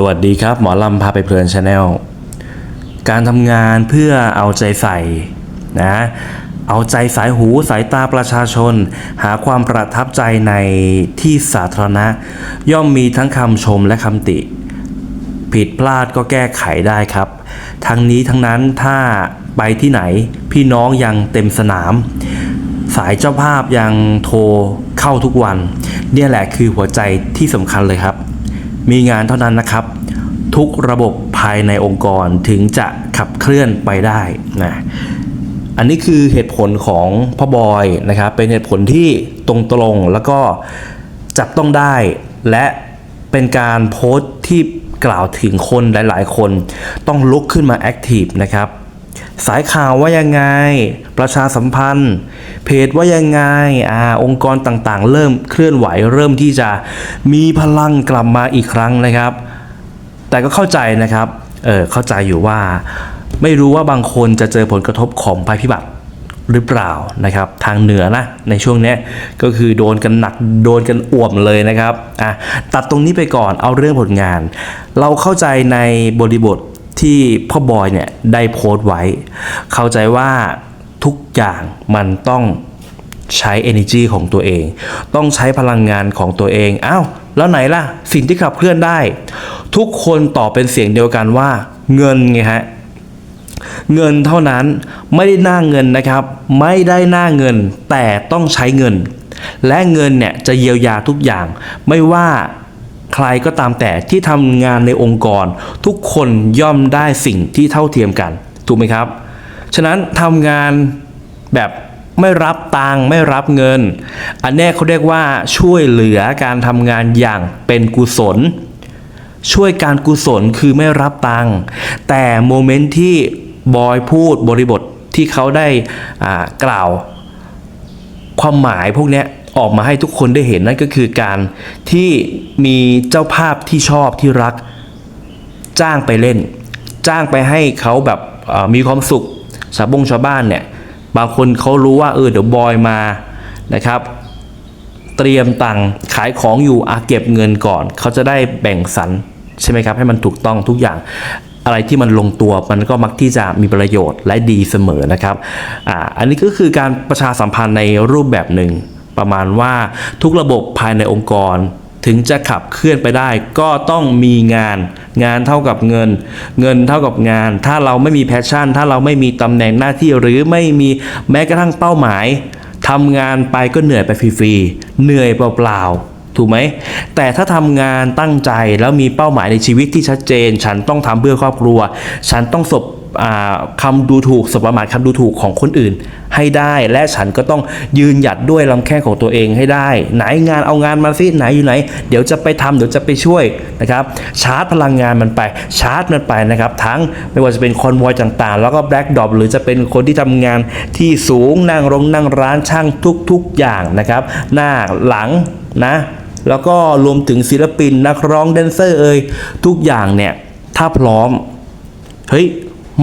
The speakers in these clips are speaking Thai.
สวัสดีครับ หมอลำพาไปเพลินชาแนลการทำงานเพื่อเอาใจใส่นะเอาใจสายหูสายตาประชาชน หาความประทับใจในที่สาธารณะ ย่อมมีทั้งคำชมและคำติ ผิดพลาดก็แก้ไขได้ครับ ทั้งนี้ทั้งนั้นถ้าไปที่ไหนพี่น้องยังเต็มสนาม สายเจ้าภาพยังโทรเข้าทุกวัน เนี่ยแหละคือหัวใจที่สำคัญเลยครับ มีงานเท่านั้นนะครับ ทุกระบบภายในองค์กรถึงจะขับเคลื่อนไปได้นะอันนี้คือเหตุผลของพ่อบอยนะครับเป็นเหตุผลที่ตรงตรงแล้วก็จับต้องได้และเป็นการโพสต์ที่กล่าวถึงคนหลาย ๆ คนต้องลุกขึ้นมาแอคทีฟนะครับ สายข่าวว่ายังไง ประชาสัมพันธ์ เพจว่ายังไงอาองค์กรต่างๆ เริ่มเคลื่อนไหวเริ่มที่จะมีพลังกลับมาอีกครั้งนะครับ แต่ก็เข้าใจนะครับเออเข้าใจอยู่ว่า ไม่รู้ว่าบางคนจะเจอผลกระทบของภัยพิบัติหรือเปล่านะครับทางเหนือนะในช่วงนี้ก็คือโดนกันหนักโดนกันอ่วมเลยนะครับอะตัดตรงนี้ไปก่อนเอาเรื่องผลงาน เราเข้าใจในบริบท ที่พ่อบอยเนี่ยได้โพสต์ไว้ เข้าใจว่าทุกอย่างมันต้องใช้ energy ของตัวเอง ต้องใช้พลังงานของตัวเองอ้าวแล้วไหนล่ะ สิ่งที่ขับเคลื่อนได้ ทุกคนตอบเป็นเสียงเดียวกันว่าเงินไงฮะเงินเท่านั้นไม่ได้หน้าเงินนะครับ ไม่ได้หน้าเงินแต่ต้องใช้เงิน และเงินเนี่ยจะเยียวยาทุกอย่าง ไม่ว่า รก็ตามแต่ที่ทำงานในองค์กร ทุกคนย่อมได้สิ่งที่เท่าเทียมกัน ถูกไหมครับ ฉะนั้นทำงานแบบไม่รับตังไม่รับเงิน อันนี้เขาเรียกว่าช่วยเหลือการทำงานอย่างเป็นกุศล ช่วยการกุศลคือไม่รับตังแต่โมเมนต์ที่บอยพูดบริบทที่เขาได้กล่าวความหมายพวกเนี้ย ออกมาให้ทุกคนได้เห็นนั่นก็คือการที่มีเจ้าภาพที่ชอบที่รัก จ้างไปเล่น จ้างไปให้เขาแบบมีความสุขชาวบงชาวบ้านเนี่ยบางคนเขารู้ว่าเออเดี๋ยวบอยมานะครับเตรียมตังขายของอยู่อาเก็บเงินก่อน เขาจะได้แบ่งสรรใช่ไหมครับ ให้มันถูกต้องทุกอย่างอะไรที่มันลงตัวมันก็มักที่จะมีประโยชน์และดีเสมอนะครับอ่าอันนี้ก็คือการประชาสัมพันธ์ในรูปแบบหนึ่ง ประมาณว่าทุกระบบภายในองค์กร ถึงจะขับเคลื่อนไปได้ ก็ต้องมีงาน งานเท่ากับเงิน เงินเท่ากับงาน ถ้าเราไม่มีแพชชั่น ถ้าเราไม่มีตำแหน่งหน้าที่หรือไม่มีแม้กระทั่งเป้าหมายทำงานไปก็เหนื่อยไปฟรีๆเหนื่อยเปล่าๆถูกไหมแต่ถ้าทำงานตั้งใจแล้วมีเป้าหมายในชีวิตที่ชัดเจน ฉันต้องทำเพื่อครอบครัว ฉันต้องสบ คำดูถูกสบประมาทคำดูถูกของคนอื่นให้ได้ และฉันก็ต้องยืนหยัดด้วยลำแข้งของตัวเองให้ได้ ไหนงานเอางานมาสิไหนอยู่ไหน เดี๋ยวจะไปทำเดี๋ยวจะไปช่วยนะครับชาร์จพลังงานมันไปชาร์จมันไปนะครับ ทั้งไม่ว่าจะเป็นคอนวอยต่างๆ แล้วก็แบล็กดอปหรือจะเป็นคนที่ทำงานที่สูงนั่งรงนั่งร้านช่างทุกๆอย่างนะครับ หน้าหลังนะแล้วก็รวมถึงศิลปินนักร้องแดนเซอร์เอ่ยทุกอย่างเนี่ยถ้าพร้อมเฮ้ย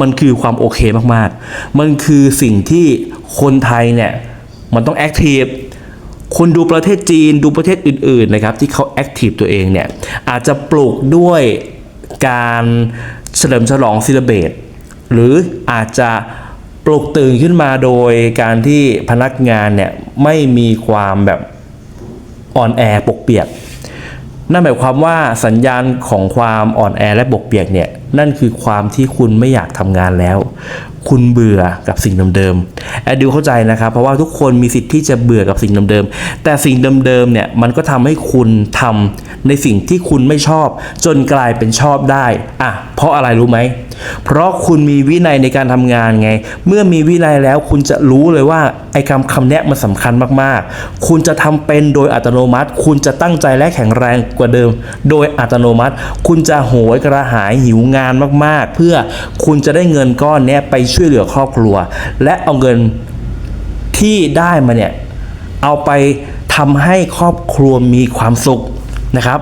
มันคือความโอเคมากๆ มันคือสิ่งที่คนไทยเนี่ยมันต้องแอคทีฟคนดูประเทศจีนดูประเทศอื่นๆนะครับที่เขาแอคทีฟตัวเองเนี่ยอาจจะปลูกด้วยการเฉลิมฉลองซิลเบตหรืออาจจะปลุกตื่นขึ้นมาโดยการที่พนักงานเนี่ยไม่มีความแบบอ่อนแอปกเปียก นั่นหมายความว่าสัญญาณของความอ่อนแอและบกเปียกเนี่ยนั่นคือความที่คุณไม่อยากทำงานแล้ว คุณเบื่อกับสิ่งเดิมๆแอดดูเข้าใจนะครับ เพราะว่าทุกคนมีสิทธิ์ที่จะเบื่อกับสิ่งเดิมๆแต่สิ่งเดิมๆเนี่ยมันก็ทำให้คุณทำในสิ่งที่คุณไม่ชอบ จนกลายเป็นชอบได้อะ ราะอะไรรู้ไหม เพราะคุณมีวินัยในการทำงานไง เมื่อมีวินัยแล้วคุณจะรู้เลยว่าไอ้คำคำนี้มันสำคัญมากๆ คุณจะทำเป็นโดยอัตโนมัติ คุณจะตั้งใจและแข็งแรงกว่าเดิม โดยอัตโนมัติ คุณจะโหยกระหายหิวงานมากๆ เพื่อคุณจะได้เงินก้อนนี้ไปช่วยเหลือครอบครัว และเอาเงินที่ได้มาเนี่ยเอาไปทำให้ครอบครัวมีความสุขนะครับ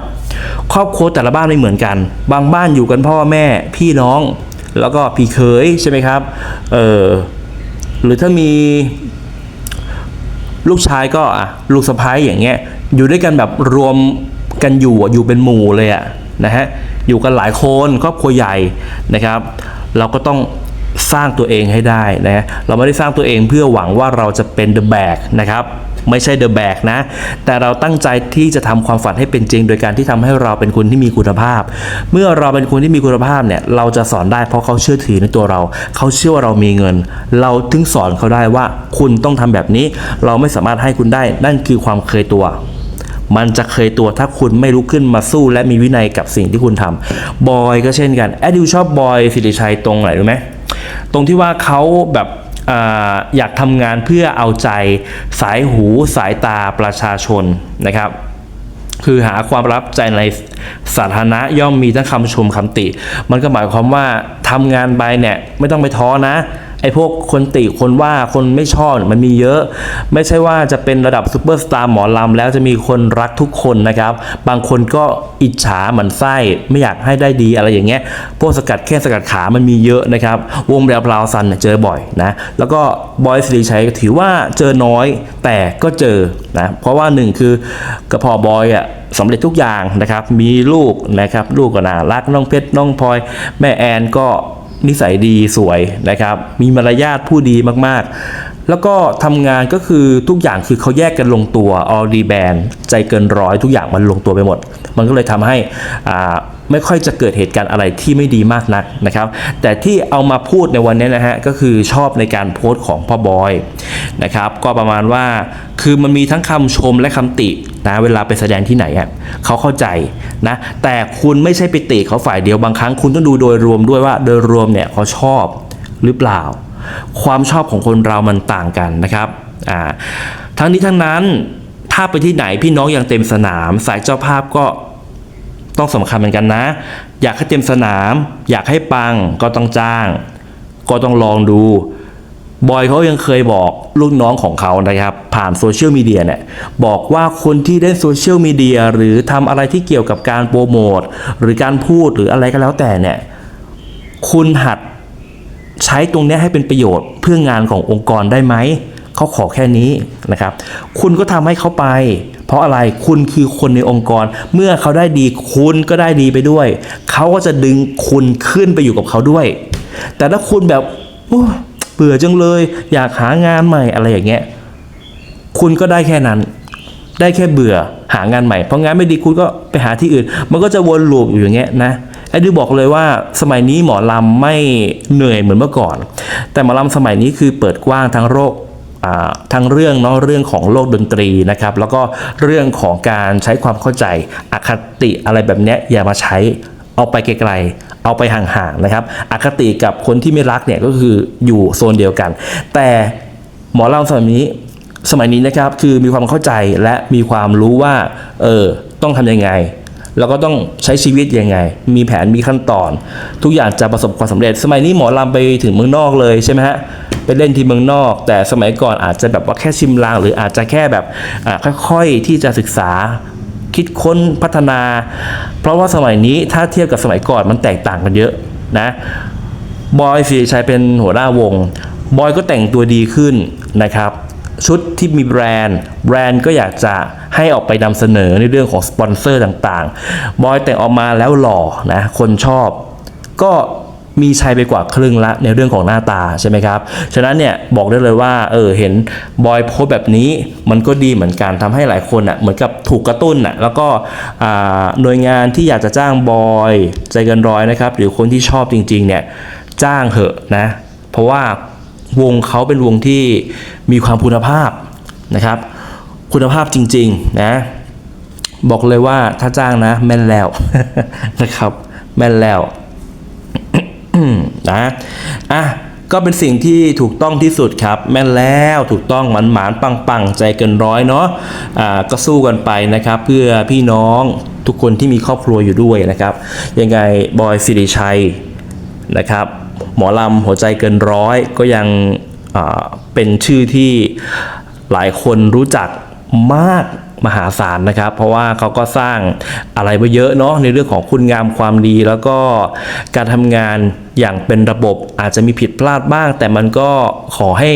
ครอบครัวแต่ละบ้านไม่เหมือนกัน บางบ้านอยู่กันพ่อแม่พี่น้อง แล้วก็พี่เขยใช่ไหมครับเออหรือถ้ามีลูกชายก็อะลูกสะพ้ายอย่างเงี้ยอยู่ด้วยกันแบบรวมกันอยู่อยู่เป็นหมู่เลยอะนะฮะอยู่กันหลายคนครอบครัวใหญ่นะครับ เราก็ต้องสร้างตัวเองให้ได้นะเราไม่ได้สร้างตัวเองเพื่อหวังว่าเราจะเป็น the bag นะครับ ไม่ใช่ the bag นะ แต่เราตั้งใจที่จะทำความฝันให้เป็นจริง โดยการที่ทำให้เราเป็นคนที่มีคุณภาพ เมื่อเราเป็นคนที่มีคุณภาพเนี่ย เราจะสอนได้เพราะเขาเชื่อถือในตัวเรา เขาเชื่อว่าเรามีเงิน เราถึงสอนเขาได้ว่าคุณต้องทำแบบนี้ เราไม่สามารถให้คุณได้ นั่นคือความเคยตัวมันจะเคยตัวถ้าคุณไม่ลุกขึ้นมาสู้และมีวินัยกับสิ่งที่คุณทำบอยก็เช่นกัน แอดดิวชอบบอยสิริชัยตรงไหนรู้ไหมตรงที่ว่าเขาแบบ อยากทำงานเพื่อเอาใจสายหูสายตาประชาชนนะครับ คือหาความรับใจในสาธารณะย่อมมีทั้งคำชมคำติ มันก็หมายความว่าทำงานไปเนี่ยไม่ต้องไปท้อนะ ไอ้พวกคนติคนว่าคนไม่ชอบมันมีเยอะ ไม่ใช่ว่าจะเป็นระดับซูเปอร์สตาร์หมอลำแล้วจะมีคนรักทุกคนนะครับ บางคนก็อิจฉาหมันไส้ไม่อยากให้ได้ดีอะไรอย่างเงี้ยพวกสกัดแค่สกัดขามันมีเยอะนะครับ วงแบรพลาวซันเจอบ่อยนะ แล้วก็บอยสิริชัยถือว่าเจอน้อยแต่ก็เจอนะเพราะว่าหนึ่งคือกระเพาะบอยอะสำเร็จทุกอย่างนะครับ มีลูกนะครับ ลูกก็น่ารักน้องเพชรน้องพลอย แม่แอนก็ นิสัยดีสวยนะครับ มีมารยาทผู้ดีมากๆ แล้วก็ทำงานก็คือทุกอย่างคือเขาแยกกันลงตัว all d band ใจเกินร้อยทุกอย่างมันลงตัวไปหมด มันก็เลยทำให้อ่า ไม่ค่อยจะเกิดเหตุการณ์อะไรที่ไม่ดีมากนักนะครับ แต่ที่เอามาพูดในวันนี้นะฮะก็คือชอบในการโพสต์ของพ่อบอยนะครับ ก็ประมาณว่าคือมันมีทั้งคำชมและคำตินะเวลาไปแสดงที่ไหนอะเขาเข้าใจนะแต่คุณไม่ใช่ไปติเขาฝ่ายเดียวบางครั้งคุณต้องดูโดยรวมด้วยว่าโดยรวมเนี่ยเขาชอบหรือเปล่า ความชอบของคนเรามันต่างกันนะครับอ่าทั้งนี้ทั้งนั้นถ้าไปที่ไหนพี่น้องยังเต็มสนาม สายเจ้าภาพก็ ต้องสำคัญเหมือนกันนะ อยากให้เต็มสนาม อยากให้ปังก็ต้องจ้าง ก็ต้องลองดู บอยเขายังเคยบอกลูกน้องของเขานะครับ ผ่านโซเชียลมีเดียเนี่ยบอกว่าคนที่เล่นโซเชียลมีเดียหรือทำอะไรที่เกี่ยวกับการโปรโมทหรือการพูดหรืออะไรก็แล้วแต่เนี่ยคุณหัดใช้ตรงนี้ให้เป็นประโยชน์เพื่องานขององค์กรได้ไหมเขาขอแค่นี้นะครับ คุณก็ทำให้เขาไป เพราะอะไรคุณคือคนในองค์กร เมื่อเขาได้ดีคุณก็ได้ดีไปด้วย เขาก็จะดึงคุณขึ้นไปอยู่กับเขาด้วย แต่ถ้าคุณแบบเบื่อจังเลย อยากหางานใหม่อะไรอย่างเงี้ยคุณก็ได้แค่นั้น ได้แค่เบื่อหางานใหม่ เพราะงานไม่ดีคุณก็ไปหาที่อื่น มันก็จะวนลูปอยู่อย่างเงี้ยนะไอ้ดิบอกเลยว่าสมัยนี้หมอลำไม่เหนื่อยเหมือนเมื่อก่อน แต่หมอลำสมัยนี้คือเปิดกว้างทั้งโรค ทั้งเรื่องเนาะเรื่องของโลกดนตรีนะครับแล้วก็เรื่องของการใช้ความเข้าใจอคติอะไรแบบเนี้ยอย่ามาใช้เอาไปไกลๆ เอาไปห่างๆนะครับอคติกับคนที่ไม่รักเนี่ยก็คืออยู่โซนเดียวกัน แต่หมอเลำสมัยนี้สมัยนี้นะครับคือมีความเข้าใจและมีความรู้ว่าเออต้องทำยังไง แล้วก็ต้องใช้ชีวิตยังไง มีแผนมีขั้นตอน ทุกอย่างจะประสบความสำเร็จ สมัยนี้หมอลำไปถึงเมืองนอกเลยใช่ไหมฮะไปเล่นที่เมืองนอก แต่สมัยก่อนอาจจะแบบว่าแค่ชิมลาง หรืออาจจะแค่แบบค่อยๆที่จะศึกษาคิดค้นพัฒนา เพราะว่าสมัยนี้ถ้าเทียบกับสมัยก่อนมันแตกต่างกันเยอะนะบอยสิริชัยเป็นหัวหน้าวง บอยก็แต่งตัวดีขึ้นนะครับ ชุดที่มีแบรนด์ แบรนด์ก็อยากจะ ให้ออกไปนำเสนอในเรื่องของสปอนเซอร์ต่างๆ บอยแต่งออกมาแล้วหล่อนะคนชอบ ก็มีชัยไปกว่าครึ่งละในเรื่องของหน้าตาใช่ไหมครับ ฉะนั้นเนี่ยบอกได้เลยว่าเออเห็นบอยโพสแบบนี้มันก็ดีเหมือนกันทำให้หลายคนอะเหมือนกับถูกกระตุ้นอะแล้วก็หน่วยงานที่อยากจะจ้างบอยใจเกินร้อยนะครับ หรือคนที่ชอบจริงๆเนี่ยจ้างเหอะนะ เพราะว่าวงเขาเป็นวงที่มีความคุณภาพนะครับ คุณภาพจริง ๆ นะ บอกเลยว่าถ้าจ้างนะ แม่นแล้วนะครับ แม่นแล้วนะอะก็เป็นสิ่งที่ถูกต้องที่สุดครับ แม่นแล้วถูกต้องหมันหมานปังปังใจเกินร้อยเนาะอ่าก็สู้กันไปนะครับ เพื่อพี่น้องทุกคนที่มีครอบครัวอยู่ด้วยนะครับ ยังไงบอยสิริชัยนะครับ หมอลำหัวใจเกินร้อยก็ยังอ่าเป็นชื่อที่หลายคนรู้จัก มากมหาศาลนะครับ เพราะว่าเขาก็สร้างอะไรไว้เยอะเนาะในเรื่องของคุณงามความดี แล้วก็การทำงานอย่างเป็นระบบอาจจะมีผิดพลาดบ้าง แต่มันก็ขอให้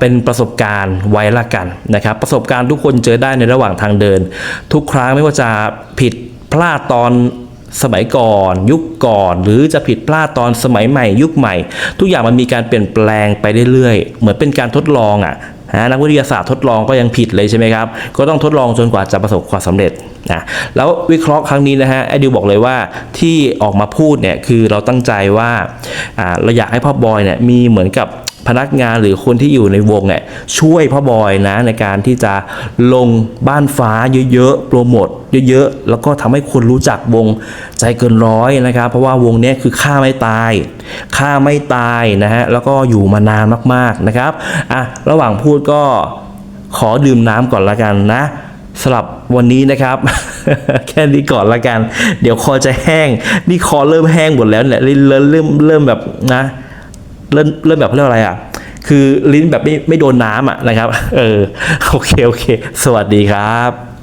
เป็นประสบการณ์ไว้ละกันนะครับ ประสบการณ์ทุกคนเจอได้ในระหว่างทางเดิน ทุกครั้งไม่ว่าจะผิดพลาดตอนสมัยก่อน ยุคก่อน หรือจะผิดพลาดตอนสมัยใหม่ ยุคใหม่ ทุกอย่างมันมีการเปลี่ยนแปลงไปเรื่อยๆ เหมือนเป็นการทดลองอะ่ะ นะนักวิทยาศาสตร์ทดลองก็ยังผิดเลยใช่ไหมครับ ก็ต้องทดลองจนกว่าจะประสบความสำเร็จนะแล้ววิเคราะห์ครั้งนี้นะฮะไอดิวบอกเลยว่าที่ออกมาพูดเนี่ยคือเราตั้งใจว่าเราอยากให้พ่อบอยเนี่ยมีเหมือนกับ พนักงานหรือคนที่อยู่ในวงเนี่ยช่วยพ่อบอยนะในการที่จะลงบ้านฟ้าเยอะๆโปรโมทเยอะๆ แล้วก็ทำให้คนรู้จักวงใจเกินร้อยนะครับ เพราะว่าวงนี้คือฆ่าไม่ตายฆ่าไม่ตายนะฮะแล้วก็อยู่มานานมากๆนะครับอะระหว่างพูดก็ขอดื่มน้ำก่อนละกันนะสำหรับวันนี้นะครับ แค่นี้ก่อนละกัน เดี๋ยวคอจะแห้ง นี่คอเริ่มแห้งหมดแล้วเนี่ยเริ่มเริ่มเริ่มแบบนะ เริ่มเริ่มแบบเรียกว่าอะไรอะ คือลิ้นแบบไม่ไม่โดนน้ำอะนะครับ เออ โอเค โอเค สวัสดีครับ